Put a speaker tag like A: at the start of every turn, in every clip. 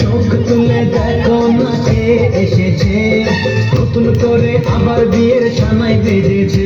A: চোখ তুলে দেখো না এসেছে। নতুন করে আবার বিয়ের সানাই বেজেছে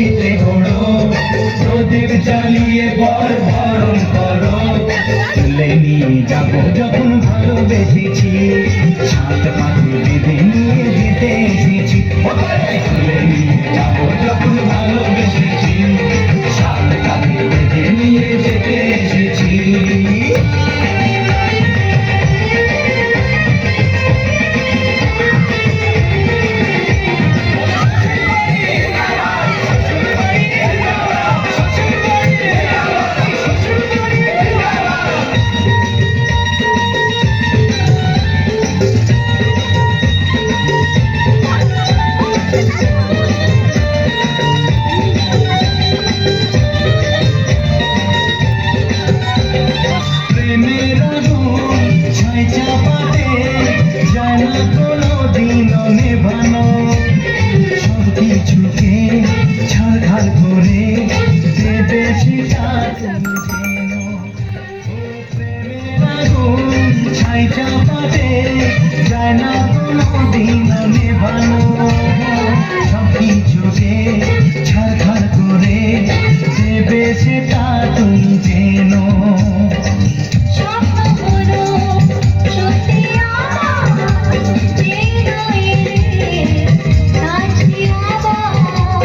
B: খুশিতে ঘোড়ো প্রদীপ জ্বালিয়ে বর বরণ করো।
A: তুলে নিয়ে যাব যখন ভালোবেসেছি সাত পাখি বেঁধে নিয়ে যায় না